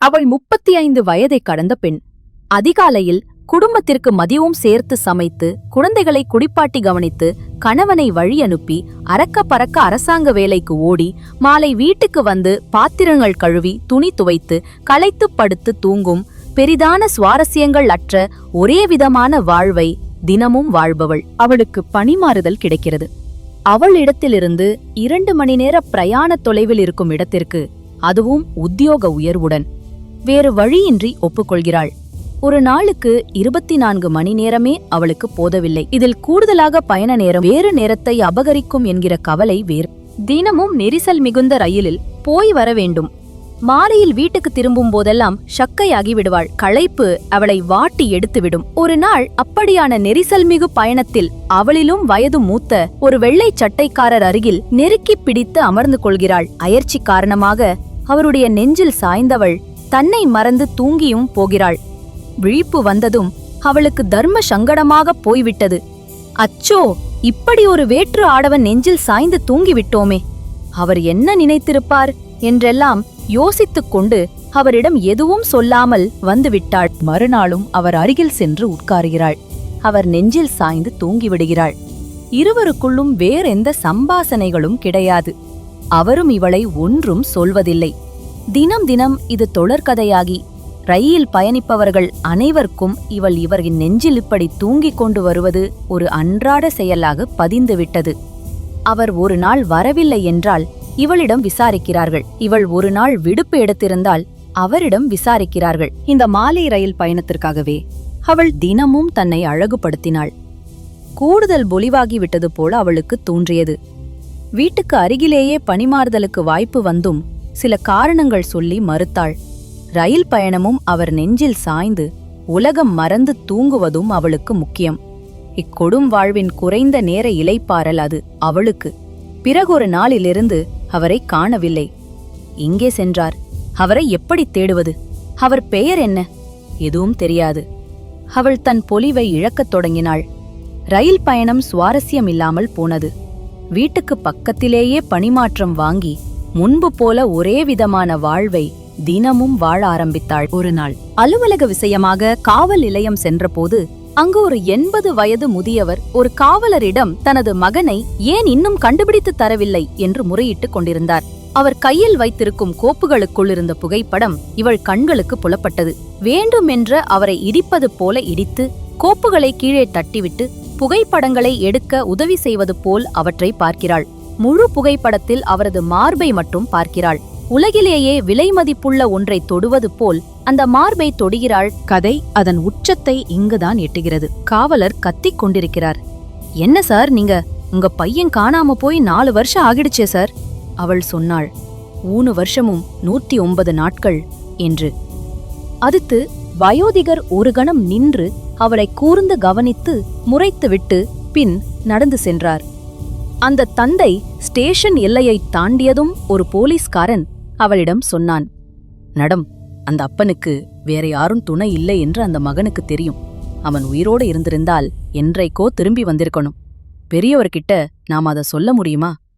அவள் முப்பத்தி ஐந்து வயதை கடந்த பெண். அதிகாலையில் குடும்பத்திற்கு மதியமும் சேர்த்து சமைத்து குழந்தைகளை குடிப்பாட்டி கவனித்து கணவனை வழி அனுப்பி அறக்க பறக்க அரசாங்க வேலைக்கு ஓடி மாலை வீட்டுக்கு வந்து பாத்திரங்கள் கழுவி துணி துவைத்து களைத்து படுத்து தூங்கும் பெரிதான சுவாரஸ்யங்கள் அற்ற ஒரே விதமான வாழ்வை தினமும் வாழ்பவள். அவளுக்கு பணிமாறுதல் கிடைக்கிறது. அவள் இடத்திலிருந்து இரண்டு மணி நேர பிரயாண தொலைவில் இருக்கும் இடத்திற்கு அதுவும் உத்தியோக உயர்வுடன். வேறு வழியின்றி ஒப்புக்கொள்கிறாள். ஒரு நாளுக்கு இருபத்தி நான்கு மணி நேரமே அவளுக்கு போதவில்லை. இதில் கூடுதலாக பயண நேரம் வேறு நேரத்தை அபகரிக்கும் என்கிற கவலை வேறு. தினமும் நெரிசல் மிகுந்த ரயிலில் போய் வர வேண்டும். மாலையில் வீட்டுக்கு திரும்பும் போதெல்லாம் சக்கையாகி விடுவாள். களைப்பு அவளை வாட்டி எடுத்துவிடும். ஒரு நாள் அப்படியான நெரிசல் மிகு பயணத்தில் அவளிலும் வயது மூத்த ஒரு வெள்ளை சட்டைக்காரர் அருகில் நெருக்கிப் பிடித்து அமர்ந்து கொள்கிறாள். அயர்ச்சி காரணமாக அவருடைய நெஞ்சில் சாய்ந்தவள் தன்னை மறந்து தூங்கியும் போகிறாள். விழிப்பு வந்ததும் அவளுக்கு தர்ம சங்கடமாக போய்விட்டது. அச்சோ இப்படி ஒரு வேற்று ஆடவன் நெஞ்சில் சாய்ந்து தூங்கிவிட்டோமே. அவர் என்ன நினைத்திருப்பார்? என்றெல்லாம் யோசித்துக் கொண்டு அவரிடம் எதுவும் சொல்லாமல் வந்துவிட்டாள். மறுநாளும் அவர் அருகில் சென்று உட்காருகிறாள். அவர் நெஞ்சில் சாய்ந்து தூங்கிவிடுகிறாள். இருவருக்குள்ளும் வேறெந்த சம்பாசனைகளும் கிடையாது. அவரும் இவளை ஒன்றும் சொல்வதில்லை. தினம் தினம் இது தொடர்கதையாகி ரயில் பயணிப்பவர்கள் அனைவருக்கும் இவள் இவரின் நெஞ்சில் இப்படி தூங்கிக் கொண்டு வருவது ஒரு அன்றாட செயலாக பதிந்துவிட்டது. அவர் ஒரு நாள் வரவில்லை என்றால் இவளிடம் விசாரிக்கிறார்கள். இவள் ஒரு நாள் விடுப்பு எடுத்திருந்தால் அவரிடம் விசாரிக்கிறார்கள். இந்த மாலை ரயில் பயணத்திற்காகவே அவள் தினமும் தன்னை அழகுபடுத்தினாள். கூடுதல் பொலிவாகிவிட்டது போல அவளுக்கு தோன்றியது. வீட்டுக்கு அருகிலேயே பணிமாறுதலுக்கு வாய்ப்பு வந்தும் சில காரணங்கள் சொல்லி மறுத்தாள். ரயில் பயணமும் அவர் நெஞ்சில் சாய்ந்து உலகம் மறந்து தூங்குவதும் அவளுக்கு முக்கியம். இக்கொடும் வாழ்வின் குறைந்த நேர இலைப்பாறல் அது அவளுக்கு. பிறகொரு நாளிலிருந்து அவரை காணவில்லை. எங்கே சென்றார். அவரை எப்படி தேடுவது? அவர் பெயர் என்ன? எதுவும் தெரியாது. அவள் தன் பொலிவை இழக்கத் தொடங்கினாள். ரயில் பயணம் சுவாரஸ்யமில்லாமல் போனது. வீட்டுக்கு பக்கத்திலேயே பணிமாற்றம் வாங்கி முன்பு போல ஒரே விதமான வாழ்வை தினமும் வாழ ஆரம்பித்தாள். ஒரு நாள் அலுவலக விஷயமாக காவல் நிலையம் சென்றபோது அங்கு ஒரு எண்பது வயது முதியவர் ஒரு காவலரிடம் தனது மகனை ஏன் இன்னும் கண்டுபிடித்து தரவில்லை என்று முறையிட்டுக் கொண்டிருந்தார். அவர் கையில் வைத்திருக்கும் கோப்புகளுக்குள் இருந்த புகைப்படம் இவள் கண்களுக்கு புலப்பட்டது. வேண்டுமென்ற அவரை இடிப்பது போல இடித்து கோப்புகளை கீழே தட்டிவிட்டு புகைப்படங்களை எடுக்க உதவி செய்வது போல் அவற்றை பார்க்கிறாள். முழு புகைப்படத்தில் அவரது மார்பை மட்டும் பார்க்கிறாள். உலகிலேயே விலை மதிப்புள்ள ஒன்றை தொடுவது போல் அந்த மார்பை தொடுகிறாள் கதை அதன் உச்சத்தை இங்குதான் எட்டுகிறது. காவலர் கத்திக் கொண்டிருக்கிறார். என்ன சார் நீங்க? உங்க பையன் காணாம போய் நாலு வருஷம் ஆகிடுச்சே சார்? அவள் சொன்னாள். ஊனு வருஷமும் நூத்தி ஒன்பது நாட்கள் என்று. அடுத்து வயோதிகர் ஒரு கணம் நின்று அவளை கூர்ந்து கவனித்து முறைத்துவிட்டு பின் நடந்து சென்றார். அந்த தந்தை ஸ்டேஷன் எல்லையைத் தாண்டியதும் ஒரு போலீஸ்காரன் அவளிடம் சொன்னான் நடம் அந்த அப்பனுக்கு வேற யாரும் துணை இல்லை என்று அந்த மகனுக்கு தெரியும். அவன் உயிரோடு இருந்திருந்தால் என்றைக்கோ திரும்பி வந்திருக்கணும். பெரியவர்கிட்ட நாம் அதை சொல்ல முடியுமா?